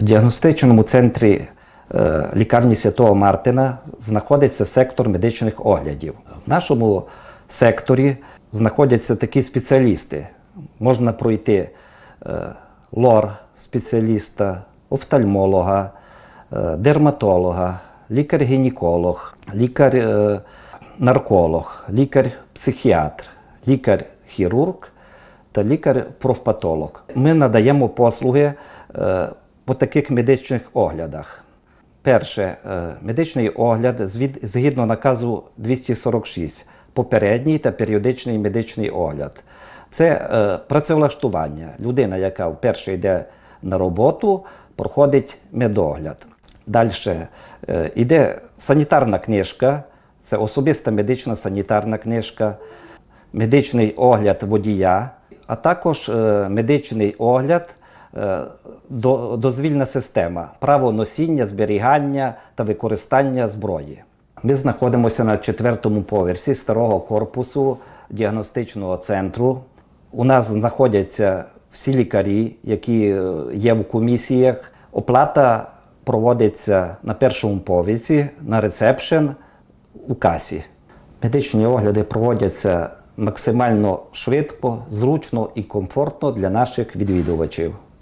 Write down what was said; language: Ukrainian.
Діагностичному центрі е, лікарні Святого Мартина знаходиться сектор медичних оглядів. В нашому секторі знаходяться такі спеціалісти. Можна пройти е, лор спеціаліста, офтальмолога, е, дерматолога, лікар-гінеколог, лікар-нарколог, лікар-психіатр, лікар-хірург та лікар-профпатолог. Ми надаємо послуги по таких медичних оглядах. Перше, е, медичний огляд згідно наказу 246, попередній та періодичний медичний огляд. Це е, працевлаштування. Людина, яка вперше йде на роботу, проходить медогляд. Далі йде санітарна книжка, це особиста медична санітарна книжка, медичний огляд водія, а також е, медичний огляд, е, дозвільна система, право носіння, зберігання та використання зброї. Ми знаходимося на четвертому поверсі старого корпусу діагностичного центру. У нас знаходяться всі лікарі, які е, є в комісіях. Оплата проводиться на першому поверсі, на ресепшн у касі. Медичні огляди проводяться максимально швидко, зручно і комфортно для наших відвідувачів.